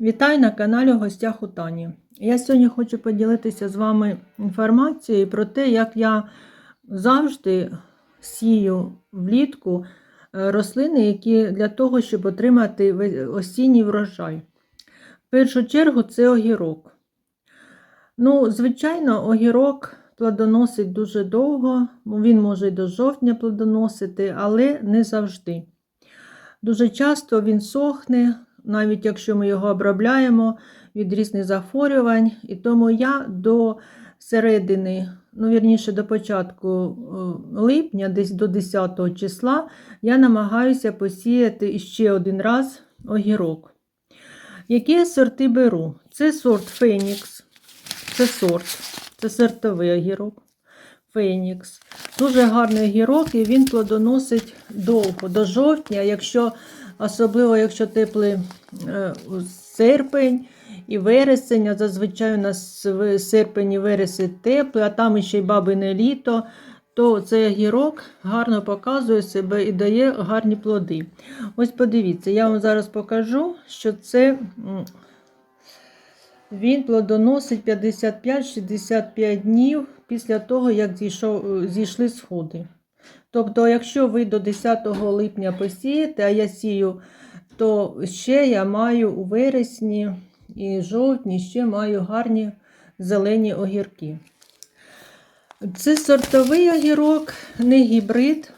Вітаю на каналі в гостях у Тані. Я сьогодні хочу поділитися з вами інформацією про те, як я завжди сію влітку е, рослини, які для того, щоб отримати осінній врожай. В першу чергу це огірок. Ну, звичайно, огірок плодоносить дуже довго, він може й до жовтня плодоносити, але не завжди. Дуже часто він сохне, навіть якщо ми його обробляємо від різних захворювань. І тому я до середини, ну вірніше до початку е, липня, десь до 10 числа, я намагаюся посіяти ще один раз огірок. Які сорти беру? Це сорт Фенікс, це сорт, це сортовий огірок. Фенікс. Дуже гарний огірок, і він плодоносить довго, до жовтня, якщо, особливо якщо теплий е, серпень і вересень, а зазвичай у нас серпень і вересень теплий, а там ще й бабине літо, то цей огірок гарно показує себе і дає гарні плоди. Ось подивіться, я вам зараз покажу, що це він плодоносить 55-65 днів після того, як зійшов, зійшли сходи. Тобто, якщо ви до 10 липня посієте, а я сію, то ще я маю у вересні і жовтні ще маю гарні зелені огірки. Це сортовий огірок, не гібрид.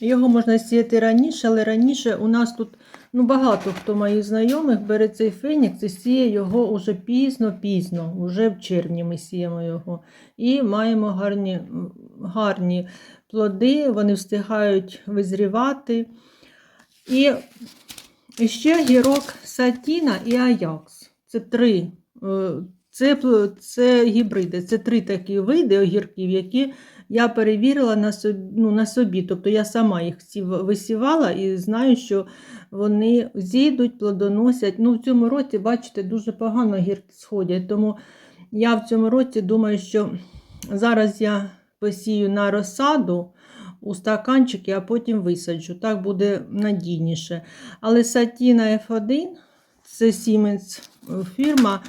Його можна сіяти раніше, але раніше у нас тут ну, багато хто моїх знайомих бере цей фенікс і сіє його уже пізно-пізно, уже в червні ми сіємо його. І маємо гарні, гарні плоди, вони встигають визрівати. І ще гірок Сатіна і Аякс. Це три. Це, це гібриди, це три такі види огірків, які я перевірила на собі, ну, на собі. Тобто я сама їх висівала і знаю, що вони зійдуть, плодоносять. Ну, в цьому році, бачите, дуже погано гірки сходять. Тому я в цьому році думаю, що зараз я посію на розсаду у стаканчики, а потім висаджу. Так буде надійніше. Але Сатіна F1, це Siemens фірма,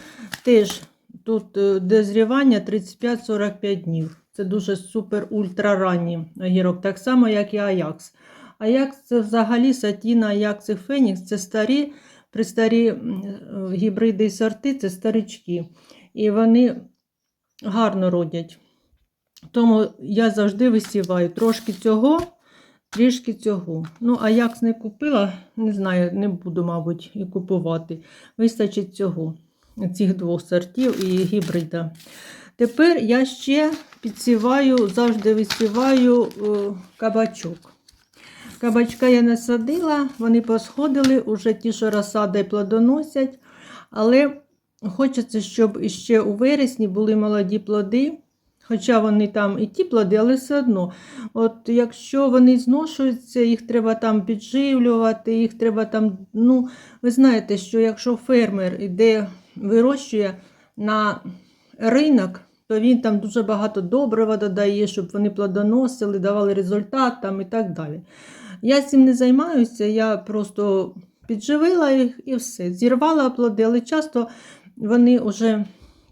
теж тут е, дозрівання 35-45 днів. Це дуже супер ультраранній огірок, так само, як і Аякс. Аякс це взагалі Сатіна, Аякс і Фенікс це старі, м, е, гібриди і сорти, це старички. І вони гарно родять. Тому я завжди висіваю трошки цього, трішки цього. Ну, а як не купила, не знаю, не буду, мабуть, і купувати. Вистачить цього, цих двох сортів і гібрида. Тепер я ще підсіваю, завжди висіваю е, кабачок. Кабачка я насадила, вони посходили, уже ті, що розсади плодоносять. Але хочеться, щоб ще у вересні були молоді плоди. Хоча вони там і ті плоди, але все одно. От якщо вони зношуються, їх треба там підживлювати, їх треба там. Ну, ви знаєте, що якщо фермер іде, вирощує на ринок, то він там дуже багато добрива додає, щоб вони плодоносили, давали результат там і так далі. Я цим не займаюся, я просто підживила їх і все. Зірвала плоди, але часто вони вже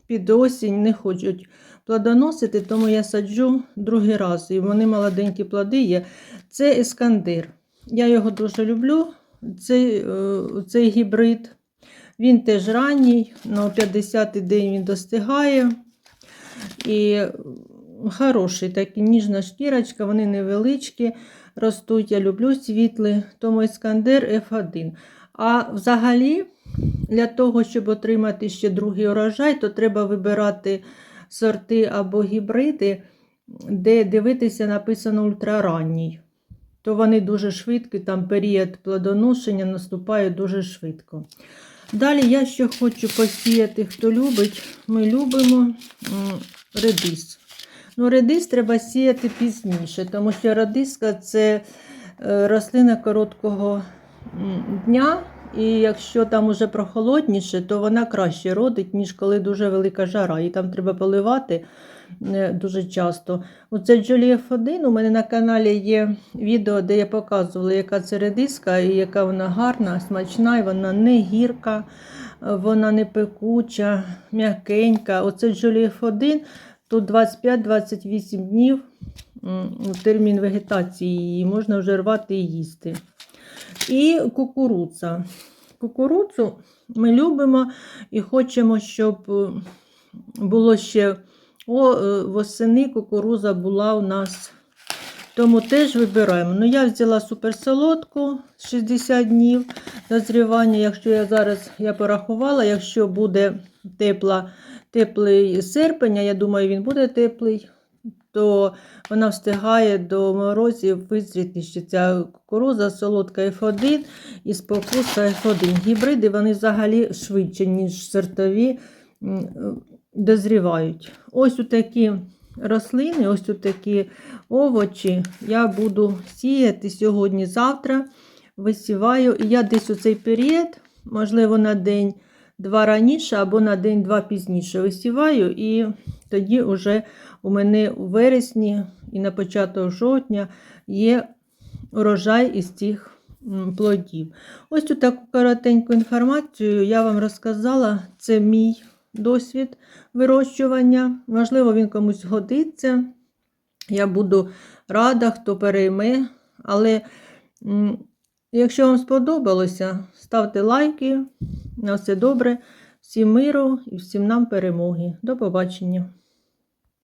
під осінь не хочуть плодоносити, тому я саджу другий раз. І вони молоденькі плоди є. Це ескандер. Я його дуже люблю. Цей, е, цей гібрид. Він теж ранній, на 50-й день він достигає. І хороший, такий ніжна шкірочка, вони невеличкі, ростуть. Я люблю світлий, тому ескандер F1. А взагалі, для того, щоб отримати ще другий урожай, то треба вибирати сорти або гібриди, де дивитися написано ультраранній. То вони дуже швидкі, там період плодоношення наступає дуже швидко. Далі я ще хочу посіяти, хто любить, ми любимо редис. Ну, редис треба сіяти пізніше, тому що редиска це е, рослина короткого дня. І якщо там уже прохолодніше, то вона краще родить, ніж коли дуже велика жара. І там треба поливати дуже часто. Оце Джолі F1, у мене на каналі є відео, де я показувала, яка це редиска і яка вона гарна, смачна, і вона не гірка, вона не пекуча, м'якенька. Оце Джолі F1, тут 25-28 днів термін вегетації її, можна вже рвати і їсти. І кукурудза. Кукурудзу ми любимо і хочемо, щоб було ще о, е, восени кукуруза була у нас. Тому теж вибираємо. Ну, я взяла суперсолодку 60 днів дозрівання. Якщо я зараз я порахувала, якщо буде тепла, теплий серпень, я думаю, він буде теплий, то вона встигає до морозів визріти ще ця кукуруза, солодка F1 і спокуса F1. Гібриди вони взагалі швидше, ніж сортові дозрівають. Ось у такі рослини, ось у такі овочі я буду сіяти сьогодні-завтра. Висіваю. І я десь у цей період, можливо, на день два раніше або на день-два пізніше висіваю, і тоді вже у мене у вересні і на початок жовтня є урожай із цих плодів. Ось таку коротеньку інформацію я вам розказала. Це мій досвід вирощування. Можливо, він комусь годиться. Я буду рада, хто перейме. Але якщо вам сподобалося, ставте лайки. На все добре. Всім миру і всім нам перемоги. До побачення!